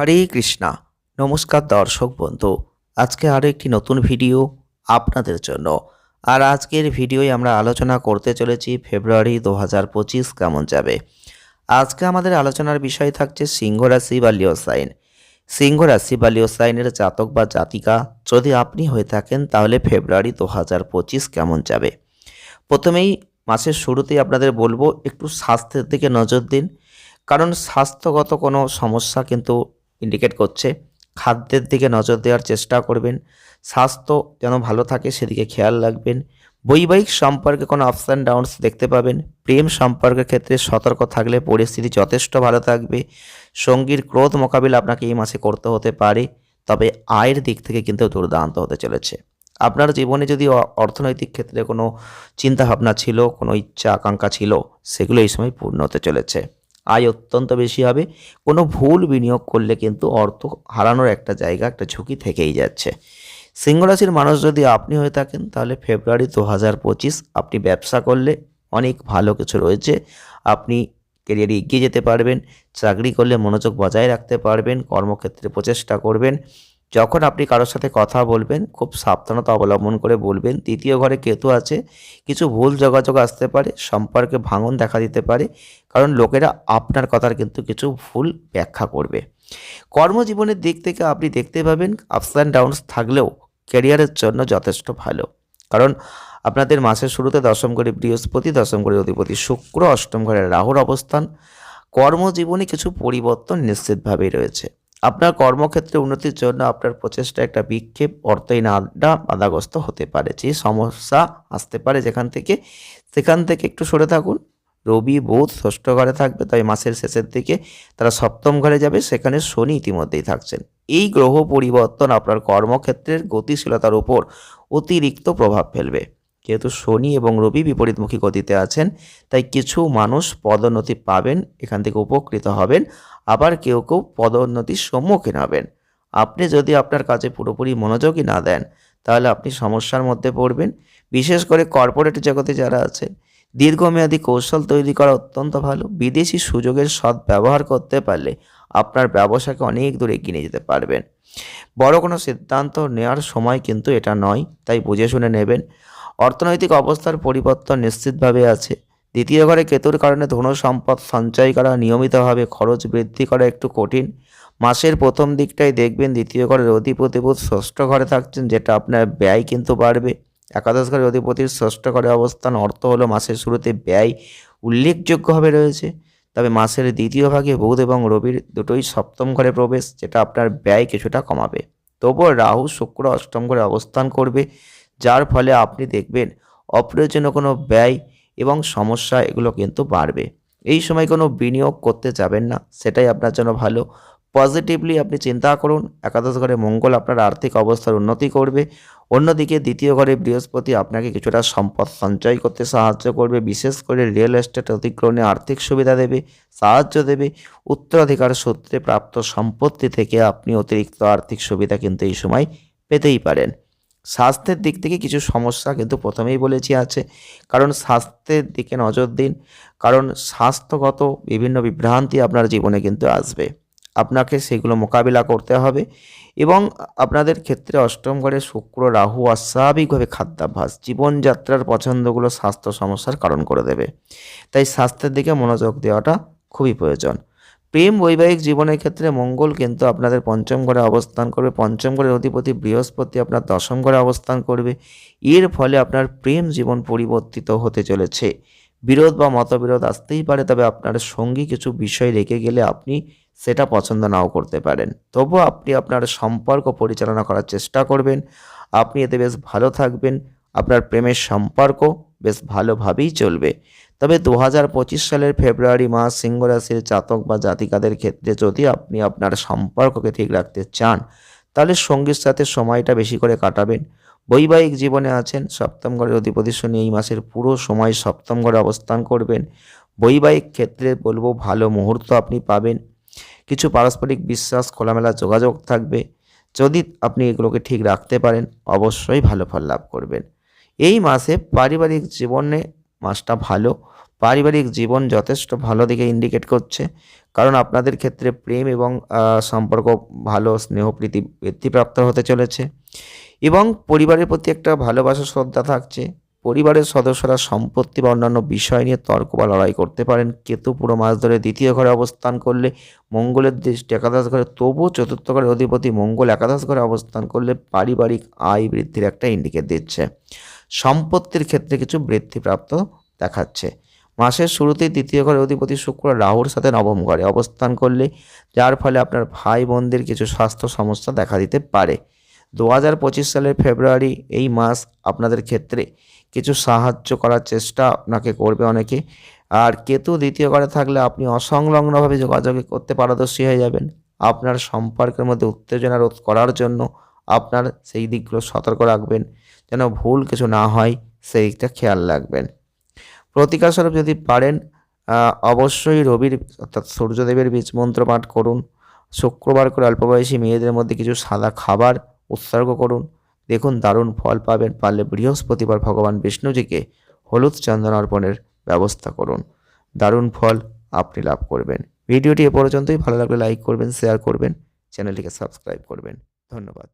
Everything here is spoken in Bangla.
হরে কৃষ্ণা। নমস্কার দর্শক বন্ধু। আজকে আরও একটি নতুন ভিডিও আপনাদের জন্য। আর আজকের ভিডিওয় আমরা আলোচনা করতে চলেছি ফেব্রুয়ারি দু হাজার পঁচিশ কেমন যাবে। আজকে আমাদের আলোচনার বিষয় থাকছে সিংহ রাশি বা লিও সাইন। সিংহ রাশি বা লিও সাইনের জাতক বা জাতিকা যদি আপনি হয়ে থাকেন, তাহলে ফেব্রুয়ারি দু হাজার পঁচিশ কেমন যাবে? প্রথমেই মাসের শুরুতেই আপনাদের বলব, একটু স্বাস্থ্যের দিকে নজর দিন। কারণ স্বাস্থ্যগত কোনো সমস্যা কিন্তু ইন্ডিকেট করছে। খাদ্যের দিকে নজর দেওয়ার চেষ্টা করবেন। স্বাস্থ্য যেন ভালো থাকে, সেদিকে খেয়াল রাখবেন। বৈবাহিক সম্পর্কে কোনো আপস অ্যান্ড ডাউনস দেখতে পাবেন। প্রেম সম্পর্কের ক্ষেত্রে সতর্ক থাকলে পরিস্থিতি যথেষ্ট ভালো থাকবে। সঙ্গীর ক্রোধ মোকাবিলা আপনাকে এই মাসে করতে হতে পারে। তবে আয়ের দিক থেকে কিন্তু দুর্দান্ত হতে চলেছে। আপনার জীবনে যদি অর্থনৈতিক ক্ষেত্রে কোনো চিন্তাভাবনা ছিল, কোনো ইচ্ছা আকাঙ্ক্ষা ছিল, সেগুলো এই সময় পূর্ণ হতে চলেছে। আয় অত্যন্ত বেশি হবে। কোনো ভুল বিনিয়োগ করলে কিন্তু অর্থ হারানোর একটা জায়গা, একটা ঝুঁকি থেকেই যাচ্ছে। সিংহরাশির মানুষ যদি আপনি হয়ে থাকেন, তাহলে ফেব্রুয়ারি দু হাজার পঁচিশ আপনি ব্যবসা করলে অনেক ভালো কিছু রয়েছে। আপনি কেরিয়ারে এগিয়ে যেতে পারবেন, চাকরি করলে মনোযোগ বজায় রাখতে পারবেন, কর্মক্ষেত্রে প্রচেষ্টা করবেন। যখন আপনি কারোর সাথে কথা বলবেন, খুব সাবধানতা অবলম্বন করে বলবেন। তৃতীয় ঘরে কেতু আছে, কিছু ভুল যোগাযোগ আসতে পারে, সম্পর্কে ভাঙন দেখা দিতে পারে, কারণ লোকেরা আপনার কথার কিন্তু কিছু ভুল ব্যাখ্যা করবে। কর্মজীবনের দিক থেকে আপনি দেখতে পাবেন আপস অ্যান্ড ডাউনস থাকলেও ক্যারিয়ারের জন্য যথেষ্ট ভালো। কারণ আপনাদের মাসের শুরুতে দশম ঘরে বৃহস্পতি, দশম ঘরে অধিপতি, শুক্র, অষ্টম ঘরে রাহুর অবস্থান। কর্মজীবনে কিছু পরিবর্তন নিশ্চিতভাবেই রয়েছে। আপনার কর্মক্ষেত্রে উন্নতির জন্য আপনার প্রচেষ্টা একটা বিক্ষেপ অর্থহীন আড্ডা বাধাগ্রস্ত হতে পারে। যে সমস্যা আসতে পারে যেখান থেকে, সেখান থেকে একটু সরে থাকুন। রবি, বুধ ষষ্ঠ ঘরে থাকবে তাই মাসের শেষের দিকে তারা সপ্তম ঘরে যাবে, সেখানে শনি ইতিমধ্যেই থাকছেন। এই গ্রহ পরিবর্তন আপনার কর্মক্ষেত্রের গতিশীলতার উপর অতিরিক্ত প্রভাব ফেলবে। যেহেতু শনি এবং রবি বিপরীতমুখী গতিতে আছেন, তাই কিছু মানুষ পদোন্নতি পাবেন, এখান থেকে উপকৃত হবেন। আবার কেউ কেউ পদোন্নতির সম্মুখীন হবেন। আপনি যদি আপনার কাজে পুরোপুরি মনোযোগী না দেন, তাহলে আপনি সমস্যার মধ্যে পড়বেন। বিশেষ করে কর্পোরেট জগতে যারা আছেন, দীর্ঘমেয়াদী কৌশল তৈরি করা অত্যন্ত ভালো। বিদেশি সুযোগের সৎ ব্যবহার করতে পারলে আপনার ব্যবসাকে অনেক দূর এগিয়ে নিয়ে যেতে পারবেন। বড় কোনো সিদ্ধান্ত নেওয়ার সময় কিন্তু এটা নয়, তাই বুঝে শুনে নেবেন। অর্থনৈতিক অবস্থার পরিবর্তন নিশ্চিতভাবে আছে। দ্বিতীয় ঘরে কেতুর কারণে ধন সম্পদ সঞ্চয় করা নিয়মিতভাবে খরচ বৃদ্ধি করা একটু কঠিন। মাসের প্রথম দিকটাই দেখবেন, দ্বিতীয় ঘরের অধিপতিভূত ষষ্ঠ ঘরে থাকছেন, যেটা আপনার ব্যয় কিন্তু বাড়বে। একাদশ ঘরের অধিপতির ষষ্ঠ ঘরে অবস্থান অর্থ হলো মাসের শুরুতে ব্যয় উল্লেখযোগ্যভাবে রয়েছে। তবে মাসের দ্বিতীয় ভাগে বুধ এবং রবির দুটোই সপ্তম ঘরে প্রবেশ, যেটা আপনার ব্যয় কিছুটা কমাবে। তবুও রাহু, শুক্র, অষ্টম ঘরে অবস্থান করবে। যার ফলে আপনি দেখবেন অপ্রয়োজনীয় কোনো ব্যয় এবং সমস্যা এগুলো কিন্তু বাড়বে। এই সময় কোনো বিনিয়োগ করতে যাবেন না, সেটাই আপনার জন্য ভালো। পজিটিভলি আপনি চিন্তা করুন, একাদশ ঘরে মঙ্গল আপনার আর্থিক অবস্থার উন্নতি করবে। অন্যদিকে দ্বিতীয় ঘরে বৃহস্পতি আপনাকে কিছুটা সম্পদ সঞ্চয় করতে সাহায্য করবে, বিশেষ করে রিয়েল এস্টেট অধিগ্রহণে আর্থিক সুবিধা দেবে, সাহায্য দেবে। উত্তরাধিকার সূত্রে প্রাপ্ত সম্পত্তি থেকে আপনি অতিরিক্ত আর্থিক সুবিধা কিন্তু এই সময় পেতেই পারেন। স্বাস্থ্যের দিক থেকে কিছু সমস্যা কিন্তু প্রথমেই বলেছি আছে। কারণ স্বাস্থ্যের দিকে নজর দিন। কারণ স্বাস্থ্যগত বিভিন্ন বিভ্রান্তি আপনার জীবনে কিন্তু আসবে। আপনাকে সেগুলো মোকাবিলা করতে হবে এবং আপনাদের ক্ষেত্রে অষ্টম ঘরে শুক্র, রাহু অস্বাভাবিকভাবে খাদ্যাভ্যাস, জীবনযাত্রার পছন্দগুলো স্বাস্থ্য সমস্যার কারণ করে দেবে। তাই স্বাস্থ্যের দিকে মনোযোগ দেওয়াটা খুবই প্রয়োজন। প্রেম বৈবাহিক জীবনের ক্ষেত্রে মঙ্গল কিন্তু আপনাদের পঞ্চম ঘরে অবস্থান করবে। পঞ্চম ঘরের অধিপতি বৃহস্পতি আপনার দশম ঘরে অবস্থান করবে। এর ফলে আপনার প্রেম জীবন পরিবর্তিত হতে চলেছে। বিরোধ বা মতবিরোধ আসতেই পারে, তবে আপনার সঙ্গী কিছু বিষয় রেখে গেলে আপনি সেটা পছন্দ নাও করতে পারেন। তবুও আপনি আপনার সম্পর্ক পরিচালনা করার চেষ্টা করবেন। আপনি এতে বেশ ভালো থাকবেন। আপনার প্রেমের সম্পর্ক বেশ ভালোভাবেই চলবে। তবে দু হাজার পঁচিশ সালের ফেব্রুয়ারি মাস সিংহ রাশির জাতক বা জাতিকাদের ক্ষেত্রে যদি আপনি আপনার সম্পর্ককে ঠিক রাখতে চান, তাহলে সঙ্গীর সাথে সময়টা বেশি করে কাটাবেন। বৈবাহিক জীবনে আছেন, সপ্তম ঘরের অধিপতি শনি এই মাসের পুরো সময় সপ্তম ঘরে অবস্থান করবেন। বৈবাহিক ক্ষেত্রে বলব ভালো মুহূর্ত আপনি পাবেন। কিছু পারস্পরিক বিশ্বাস, খোলামেলা যোগাযোগ থাকবে। যদি আপনি এগুলোকে ঠিক রাখতে পারেন, অবশ্যই ভালো ফল লাভ করবেন। এই মাসে পারিবারিক জীবনে মাসটা ভালো। পারিবারিক জীবন যথেষ্ট ভালো দিকে ইন্ডিকেট করছে। কারণ আপনাদের ক্ষেত্রে প্রেম এবং সম্পর্ক ভালো, স্নেহপ্রীতি বৃদ্ধিপ্রাপ্ত হতে চলেছে। এবং পরিবারের প্রতি একটা ভালোবাসা শ্রদ্ধা থাকছে। পরিবারের সদস্যরা সম্পত্তি বা অন্যান্য বিষয় নিয়ে তর্ক বা লড়াই করতে পারেন। কেতু পুরো মাস ধরে দ্বিতীয় ঘরে অবস্থান করলে মঙ্গলের দৃষ্টি একাদশ ঘরে, তবুও চতুর্থ ঘরের অধিপতি মঙ্গল একাদশ ঘরে অবস্থান করলে পারিবারিক আয় বৃদ্ধির একটা ইন্ডিকেট দিচ্ছে। সম্পত্তির ক্ষেত্রে কিছু বৃদ্ধিপ্রাপ্ত দেখাচ্ছে। মাসের শুরুতেই দ্বিতীয় ঘরের অধিপতি শুক্র রাহুর সাথে নবম ঘরে অবস্থান করলে, যার ফলে আপনার ভাই বোনদের কিছু স্বাস্থ্য সমস্যা দেখা দিতে পারে। দু হাজার পঁচিশ সালের ফেব্রুয়ারি এই মাস আপনাদের ক্ষেত্রে কিছু সাহায্য করার চেষ্টা আপনাকে করবে অনেকে। আর কেতু দ্বিতীয় ঘরে থাকলে আপনি অসংলগ্নভাবে যোগাযোগ করতে পারদর্শী হয়ে যাবেন। আপনার সম্পর্কের মধ্যে উত্তেজনা রোধ করার জন্য আপনার সেই দিকগুলো সতর্ক রাখবেন, যেন ভুল কিছু না হয়, সেই দিকটা খেয়াল রাখবেন। প্রতিকারস্বরূপ যদি পারেন অবশ্যই রবির, অর্থাৎ সূর্যদেবের বীজ মন্ত্র পাঠ করুন। শুক্রবার করে অল্পবয়সী মেয়েদের মধ্যে কিছু সাদা খাবার উৎসর্গ করুন। দেখুন দারুণ ফল পাবেন, পারলে বৃহস্পতিবার ভগবান বিষ্ণুজিকে হলুদ চন্দন অর্পণের ব্যবস্থা করুন। দারুণ ফল আপনি লাভ করবেন। ভিডিওটি এ পর্যন্তই। ভালো লাগলে লাইক করবেন, শেয়ার করবেন, চ্যানেলটিকে সাবস্ক্রাইব করবেন। ধন্যবাদ।